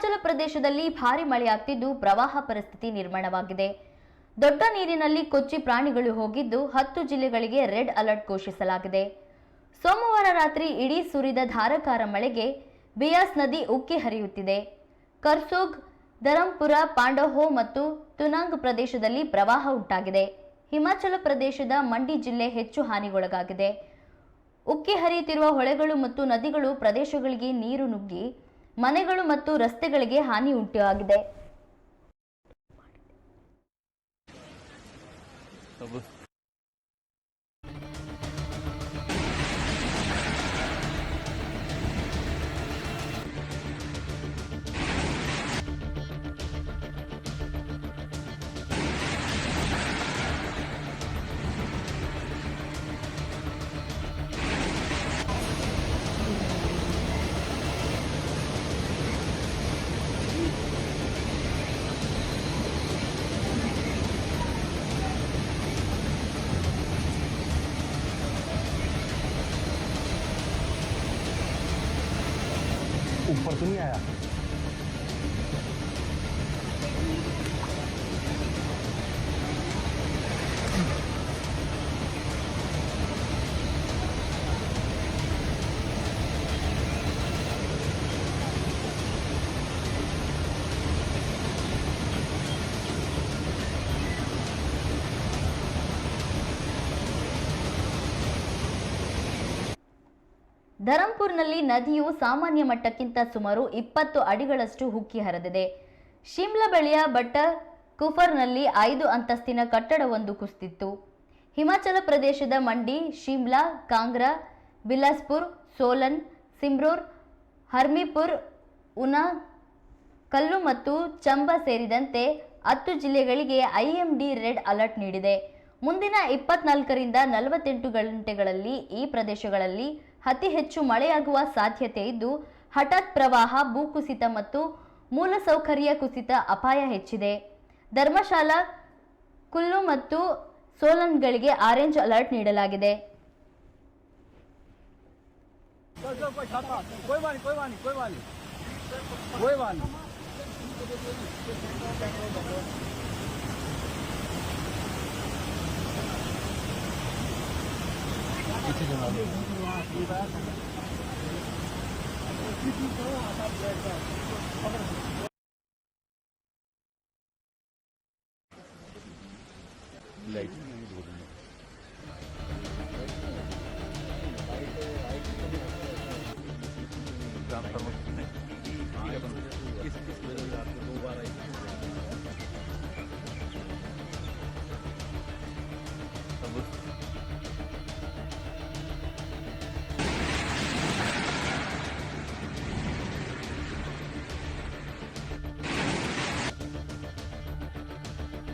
ಹಿಮಾಚಲ ಪ್ರದೇಶದಲ್ಲಿ ಭಾರಿ ಮಳೆಯಾಗ್ತಿದ್ದು ಪ್ರವಾಹ ಪರಿಸ್ಥಿತಿ ನಿರ್ಮಾಣವಾಗಿದೆ. ದೊಡ್ಡ ನೀರಿನಲ್ಲಿ ಕೊಚ್ಚಿ ಪ್ರಾಣಿಗಳು ಹೋಗಿದ್ದು ಹತ್ತು ಜಿಲ್ಲೆಗಳಿಗೆ ರೆಡ್ ಅಲರ್ಟ್ ಘೋಷಿಸಲಾಗಿದೆ. ಸೋಮವಾರ ರಾತ್ರಿ ಇಡೀ ಸುರಿದ ಧಾರಾಕಾರ ಮಳೆಗೆ ಬಿಯಾಸ್ ನದಿ ಉಕ್ಕಿ ಹರಿಯುತ್ತಿದೆ. ಕರ್ಸೋಗ್, ಧರಂಪುರ, ಪಾಂಡೋಹೋ ಮತ್ತು ತುನಾಂಗ್ ಪ್ರದೇಶದಲ್ಲಿ ಪ್ರವಾಹ ಉಂಟಾಗಿದೆ. ಹಿಮಾಚಲ ಪ್ರದೇಶದ ಮಂಡಿ ಜಿಲ್ಲೆ ಹೆಚ್ಚು ಹಾನಿಗೊಳಗಾಗಿದೆ. ಉಕ್ಕಿ ಹರಿಯುತ್ತಿರುವ ಹೊಳೆಗಳು ಮತ್ತು ನದಿಗಳು ಪ್ರದೇಶಗಳಿಗೆ ನೀರು ನುಗ್ಗಿ ಮನೆಗಳು ಮತ್ತು ರಸ್ತೆಗಳಿಗೆ ಹಾನಿ ಉಂಟಾಗಿದೆ. ऊपर तो नहीं आया ಧರಂಪುರ್ನಲ್ಲಿ ನದಿಯು ಸಾಮಾನ್ಯ ಮಟ್ಟಕ್ಕಿಂತ ಸುಮಾರು ಇಪ್ಪತ್ತು ಅಡಿಗಳಷ್ಟು ಹುಕ್ಕಿ ಹರಿದಿದೆ. ಶಿಮ್ಲಾ ಬಳಿಯ ಬಟ್ಟ ಕುಫರ್ನಲ್ಲಿ ಐದು ಅಂತಸ್ತಿನ ಕಟ್ಟಡವೊಂದು ಕುಸಿದಿತ್ತು. ಹಿಮಾಚಲ ಪ್ರದೇಶದ ಮಂಡಿ, ಶಿಮ್ಲಾ, ಕಾಂಗ್ರಾ, ಬಿಲಾಸ್ಪುರ್, ಸೋಲನ್, ಸಿಮ್ರೋರ್, ಹರ್ಮಿಪುರ್, ಉನಾ, ಕಲ್ಲು ಮತ್ತು ಚಂಬಾ ಸೇರಿದಂತೆ ಹತ್ತು ಜಿಲ್ಲೆಗಳಿಗೆ ಐಎಂಡಿ ರೆಡ್ ಅಲರ್ಟ್ ನೀಡಿದೆ. ಮುಂದಿನ ಇಪ್ಪತ್ನಾಲ್ಕರಿಂದ ನಲವತ್ತೆಂಟು ಗಂಟೆಗಳಲ್ಲಿ ಈ ಪ್ರದೇಶಗಳಲ್ಲಿ ಅತಿ ಹೆಚ್ಚು ಮಳೆಯಾಗುವ ಸಾಧ್ಯತೆ ಇದ್ದು, ಹಠಾತ್ ಪ್ರವಾಹ, ಭೂಕುಸಿತ ಮತ್ತು ಮೂಲಸೌಕರ್ಯ ಕುಸಿತ ಅಪಾಯ ಹೆಚ್ಚಿದೆ. ಧರ್ಮಶಾಲಾ, ಕುಲ್ಲು ಮತ್ತು ಸೋಲನ್ಗಳಿಗೆ ಆರೆಂಜ್ ಅಲರ್ಟ್ ನೀಡಲಾಗಿದೆ. लाइट